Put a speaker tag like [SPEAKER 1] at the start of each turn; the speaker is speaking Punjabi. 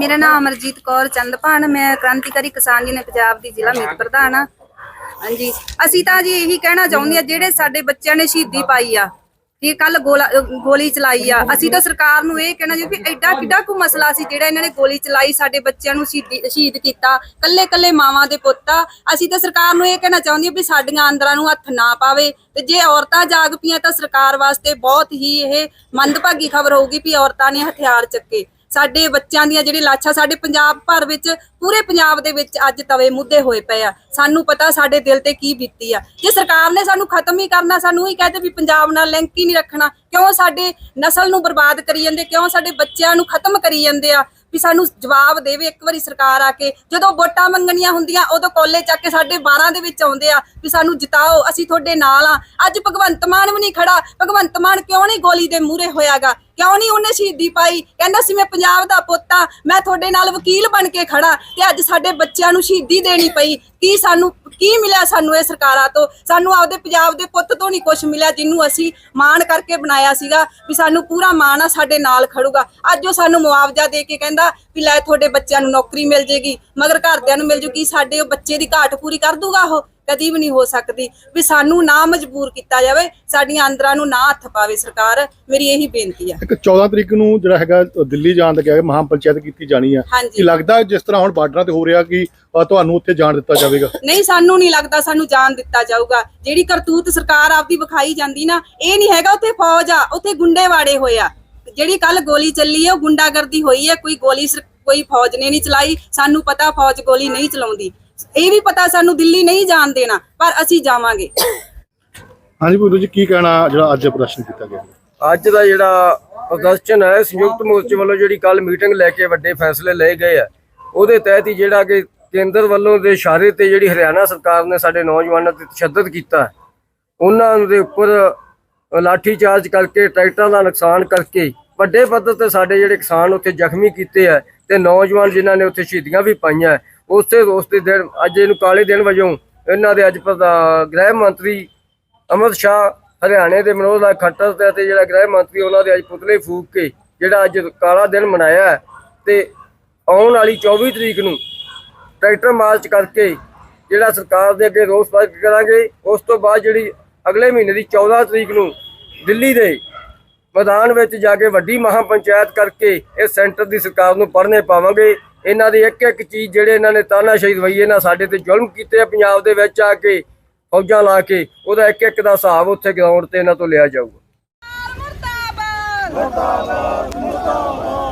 [SPEAKER 1] ਮੇਰਾ ਨਾਮ ਅਮਰਜੀਤ ਕੌਰ ਚੰਦਪਾਨ ਮੈਂ ਕ੍ਰਾਂਤੀਕਾਰੀ ਕਿਸਾਨ ਜੀ ਨੇ ਪੰਜਾਬ ਦੀ ਜ਼ਿਲ੍ਹਾ ਮੀਤ ਪ੍ਰਧਾਨ ਆ ਹਾਂਜੀ, ਅਸੀਂ ਤਾਂ ਜੀ ਇਹੀ ਕਹਿਣਾ ਚਾਹੁੰਦੇ ਆ ਜਿਹੜੇ ਸਾਡੇ ਬੱਚਿਆਂ ਨੇ ਸ਼ਹੀਦੀ ਪਾਈ ਆ ਇਹ ਕੱਲ ਗੋਲੀ ਚਲਾਈ ਆ, ਅਸੀਂ ਤਾਂ ਸਰਕਾਰ ਨੂੰ ਇਹ ਕਹਿਣਾ ਜੀ ਵੀ ਐਡਾ ਕਿੱਡਾ ਕੁ ਮਸਲਾ ਸੀ ਜਿਹੜਾ ਇਹਨਾਂ ਨੇ ਗੋਲੀ ਚਲਾਈ, ਸਾਡੇ ਬੱਚਿਆਂ ਨੂੰ ਸ਼ਹੀਦੀ, ਸ਼ਹੀਦ ਕੀਤਾ ਕੱਲੇ ਕੱਲੇ ਮਾਵਾਂ ਦੇ ਪੁੱਤ ਆ। ਅਸੀਂ ਤਾਂ ਸਰਕਾਰ ਨੂੰ ਇਹ ਕਹਿਣਾ ਚਾਹੁੰਦੀ ਆ ਵੀ ਸਾਡੀਆਂ ਅੰਦਰਾਂ ਨੂੰ ਹੱਥ ਨਾ ਪਾਵੇ ਤੇ ਜੇ ਔਰਤਾਂ ਜਾਗ ਪਈਆਂ ਤਾਂ ਸਰਕਾਰ ਵਾਸਤੇ ਬਹੁਤ ਹੀ ਇਹ ਮੰਦਭਾਗੀ ਖਬਰ ਹੋਊਗੀ ਵੀ ਔਰਤਾਂ ਨੇ ਹਥਿਆਰ ਚੱਕੇ। ਸਾਡੇ ਬੱਚਿਆਂ ਦੀਆਂ ਜਿਹੜੀ ਲਾਸ਼ਾਂ ਸਾਡੇ ਪੰਜਾਬ ਭਰ ਵਿੱਚ, ਪੂਰੇ ਪੰਜਾਬ ਦੇ ਵਿੱਚ ਅੱਜ ਤਵੇ ਮੁੱਦੇ ਹੋਏ ਪਏ ਆ। ਸਾਨੂੰ ਪਤਾ ਸਾਡੇ ਦਿਲ ਤੇ ਕੀ ਬੀਤੀ ਆ। ਜੇ ਸਰਕਾਰ ਨੇ ਸਾਨੂੰ ਖਤਮ ਹੀ ਕਰਨਾ, ਸਾਨੂੰ ਹੀ ਕਹਦੇ ਵੀ ਪੰਜਾਬ ਨਾਲ ਲਿੰਕ ਹੀ ਨਹੀਂ ਰੱਖਣਾ। ਕਿਉਂ ਸਾਡੇ ਨਸਲ ਨੂੰ ਬਰਬਾਦ ਕਰੀ ਜਾਂਦੇ? ਕਿਉਂ ਸਾਡੇ ਬੱਚਿਆਂ ਨੂੰ ਖਤਮ ਕਰੀ ਜਾਂਦੇ ਆ? ਵੀ ਸਾਨੂੰ ਜਵਾਬ ਦੇਵੇ ਇੱਕ ਵਾਰੀ ਸਰਕਾਰ ਆ ਕੇ। ਜਦੋਂ ਵੋਟਾਂ ਮੰਗਣੀਆਂ ਹੁੰਦੀਆਂ, ਉਦੋਂ ਕੋਲੇ ਚੱਕ ਕੇ ਸਾਡੇ 12 ਦੇ ਵਿੱਚ ਆਉਂਦੇ ਆ ਵੀ ਸਾਨੂੰ ਜਿਤਾਓ, ਅਸੀਂ ਤੁਹਾਡੇ ਨਾਲ ਆ। ਅੱਜ ਭਗਵੰਤ ਮਾਨ ਵੀ ਨਹੀਂ ਖੜਾ। ਭਗਵੰਤ ਮਾਨ ਕਿਉਂ ਨਹੀਂ ਗੋਲੀ ਦੇ ਮੂਹਰੇ ਹੋਇਆਗਾ? ਕਿਉਂ ਨਹੀਂ ਉਹਨੇ ਸ਼ਹੀਦੀ ਪਾਈ? ਕਹਿੰਦਾ ਸੀ, ਮੈਂ ਪੰਜਾਬ ਦਾ ਪੁੱਤ ਆ ਮੈਂ ਤੁਹਾਡੇ ਨਾਲ ਵਕੀਲ ਬਣ ਕੇ ਖੜਾ ਤੇ ਅੱਜ ਸਾਡੇ ਬੱਚਿਆਂ ਨੂੰ ਸ਼ਹੀਦੀ ਦੇਣੀ ਪਈ। ਕੀ ਸਾਨੂੰ, ਕੀ ਮਿਲਿਆ ਸਾਨੂੰ ਇਹ ਸਰਕਾਰਾਂ ਤੋਂ? ਸਾਨੂੰ ਆਪਦੇ ਪੰਜਾਬ ਦੇ ਪੁੱਤ ਤੋਂ ਨਹੀਂ ਕੁਝ ਮਿਲਿਆ ਜਿਹਨੂੰ ਅਸੀਂ ਮਾਣ ਕਰਕੇ ਬਣਾਇਆ ਸੀਗਾ ਵੀ ਸਾਨੂੰ ਪੂਰਾ ਮਾਣ ਆ, ਸਾਡੇ ਨਾਲ ਖੜੂਗਾ। ਅੱਜ ਉਹ ਸਾਨੂੰ ਮੁਆਵਜ਼ਾ ਦੇ ਕੇ ਕਹਿੰਦਾ ਵੀ ਲੈ ਤੁਹਾਡੇ ਬੱਚਿਆਂ ਨੂੰ ਨੌਕਰੀ ਮਿਲ ਜੇਗੀ, ਮਗਰ ਘਰਦਿਆਂ ਨੂੰ ਮਿਲ ਜੂਗੀ ਸਾਡੇ ਉਹ ਬੱਚੇ ਦੀ ਘਾਟ ਪੂਰੀ ਕਰ ਦੂਗਾ ਉਹ? ਕਦੀ ਵੀ ਨਹੀਂ ਹੋ ਸਕਦੀ ਵੀ ਸਾਨੂੰ ਨਾ ਮਜਬੂਰ ਕੀਤਾ ਜਾਵੇ ਸਾਡੀਆਂ ਅੰਦਰਾਂ ਨੂੰ ਨਾ ਹੱਥ ਪਾਵੇ ਸਰਕਾਰ। ਮੇਰੀ ਇਹੀ ਬੇਨਤੀ ਆ।
[SPEAKER 2] ਇੱਕ 14 ਤਰੀਕ ਨੂੰ ਜਿਹੜਾ ਹੈਗਾ ਦਿੱਲੀ ਜਾਣ ਦਾ ਕਿਹਾ ਮਹਾ ਪੰਚਾਇਤ ਕੀਤੀ ਜਾਣੀ ਆ। ਕੀ ਲੱਗਦਾ ਜਿਸ ਤਰ੍ਹਾਂ ਹੁਣ ਬਾਰਡਰਾਂ ਤੇ ਹੋ ਰਿਹਾ ਕਿ ਤੁਹਾਨੂੰ ਉੱਥੇ ਜਾਣ ਦਿੱਤਾ ਜਾਵੇਗਾ?
[SPEAKER 1] ਨਹੀਂ ਸਾਨੂੰ ਨਹੀਂ ਲੱਗਦਾ ਸਾਨੂੰ ਜਾਣ ਦਿੱਤਾ ਜਾਊਗਾ। ਜਿਹੜੀ ਕਰਤੂਤ ਸਰਕਾਰ ਆਪਦੀ ਵਿਖਾਈ ਜਾਂਦੀ ਨਾ ਇਹ ਨਹੀਂ ਹੈਗਾ ਉੱਥੇ ਫੌਜ ਆ ਉੱਥੇ ਗੁੰਡੇ ਵਾੜੇ ਹੋਏ ਆ। ਜਿਹੜੀ ਕੱਲ ਗੋਲੀ ਚੱਲੀ ਹੈ ਉਹ ਗੁੰਡਾਗਰਦੀ ਹੋਈ ਹੈ ਕੋਈ ਗੋਲੀ ਕੋਈ ਫੌਜ ਨੇ ਨਹੀਂ ਚਲਾਈ। ਸਾਨੂੰ ਪਤਾ ਫੌਜ ਗੋਲੀ ਨਹੀਂ ਚਲਾਉਂਦੀ। ਇਹ ਵੀ ਪਤਾ ਸਾਨੂੰ ਦਿੱਲੀ ਨਹੀਂ ਜਾਣ ਦੇਣਾ ਪਰ ਅਸੀਂ ਜਾਵਾਂਗੇ।
[SPEAKER 2] ਹਾਂਜੀ ਭੁੱਲੂ ਜੀ ਕੀ ਕਹਿਣਾ ਜਿਹੜਾ ਅੱਜ ਪ੍ਰਦਰਸ਼ਨ ਕੀਤਾ ਗਿਆ?
[SPEAKER 3] ਅੱਜ ਦਾ ਜਿਹੜਾ ਪ੍ਰਦਰਸ਼ਨ ਹੈ ਸੰਯੁਕਤ ਮੋਰਚੇ ਵੱਲੋਂ ਜਿਹੜੀ ਕੱਲ ਮੀਟਿੰਗ ਲੈ ਕੇ ਵੱਡੇ ਫੈਸਲੇ ਲਏ ਗਏ ਆ ਉਹਦੇ ਤਹਿਤ ਹੀ ਜਿਹੜਾ ਕਿ ਕੇਂਦਰ ਵੱਲੋਂ ਦੇ ਇਸ਼ਾਰੇ ਤੇ ਜਿਹੜੀ ਹਰਿਆਣਾ ਸਰਕਾਰ ਨੇ ਸਾਡੇ ਨੌਜਵਾਨਾਂ ਤੇ ਤਸ਼ੱਦਦ ਕੀਤਾ ਉਹਨਾਂ ਦੇ ਉੱਪਰ ਲਾਠੀ ਚਾਰਜ ਕਰਕੇ ਟਰੈਕਟਰਾਂ ਦਾ ਨੁਕਸਾਨ ਕਰਕੇ ਵੱਡੇ ਪੱਧਰ ਤੇ ਸਾਡੇ ਜਿਹੜੇ ਕਿਸਾਨ ਉੱਥੇ ਜ਼ਖਮੀ ਕੀਤੇ ਆ ਤੇ ਨੌਜਵਾਨ ਜਿਨ੍ਹਾਂ ਨੇ ਉੱਥੇ ਸ਼ਹੀਦੀਆਂ ਵੀ ਪਾਈਆਂ ਉਸੇ ਰੋਸ ਦੇ ਦਿਨ, ਅੱਜ ਇਹਨੂੰ ਕਾਲੇ ਦਿਨ ਵਜੋਂ ਇਹਨਾਂ ਦੇ ਅੱਜ ਪ੍ਰਧਾ- ਗ੍ਰਹਿ ਮੰਤਰੀ ਅਮਰ ਸ਼ਾਹ ਹਰਿਆਣੇ ਦੇ ਮਨੋਜ ਲਾਲ ਖੱਟਰ ਤੇ ਅਤੇ ਜਿਹੜਾ ਗ੍ਰਹਿ ਮੰਤਰੀ ਉਹਨਾਂ ਦੇ ਅੱਜ ਪੁਤਲੇ ਫੂਕ ਕੇ ਜਿਹੜਾ ਅੱਜ ਕਾਲਾ ਦਿਨ ਮਨਾਇਆ ਹੈ ਤੇ ਆਉਣ ਵਾਲੀ 24 ਤਰੀਕ ਨੂੰ ਟਰੈਕਟਰ ਮਾਰਚ ਕਰਕੇ ਜਿਹੜਾ ਸਰਕਾਰ ਦੇ ਅੱਗੇ ਰੋਸ ਪ੍ਰਗਟ ਕਰਾਂਗੇ, ਉਸ ਤੋਂ ਬਾਅਦ ਜਿਹੜੀ ਅਗਲੇ ਮਹੀਨੇ ਦੀ 14 ਤਰੀਕ ਨੂੰ ਦਿੱਲੀ ਦੇ ਮੈਦਾਨ ਵਿੱਚ ਜਾ ਕੇ ਵੱਡੀ ਮਹਾ ਪੰਚਾਇਤ ਕਰਕੇ ਇਹ ਸੈਂਟਰ ਦੀ ਸਰਕਾਰ ਨੂੰ ਪੜ੍ਹਨੇ ਪਾਵਾਂਗੇ। ਇਹਨਾਂ ਦੀ ਇੱਕ ਇੱਕ ਚੀਜ਼ ਜਿਹੜੇ ਇਹਨਾਂ ਨੇ ਤਾਨਾਸ਼ਾਹੀ ਦਵਾਈ, ਇਹਨਾਂ ਸਾਡੇ ਤੇ ਜ਼ੁਲਮ ਕੀਤੇ ਪੰਜਾਬ ਦੇ ਵਿੱਚ ਆ ਕੇ ਫੌਜਾਂ ਲਾ ਕੇ, ਉਹਦਾ ਇੱਕ ਇੱਕ ਦਾ ਹਿਸਾਬ ਉੱਥੇ ਗਰਾਊਂਡ ਤੇ ਇਹਨਾਂ ਤੋਂ ਲਿਆ ਜਾਊਗਾ।
[SPEAKER 1] ਮੁਰਦਾਬਾਦ! ਮੁਰਦਾਬਾਦ!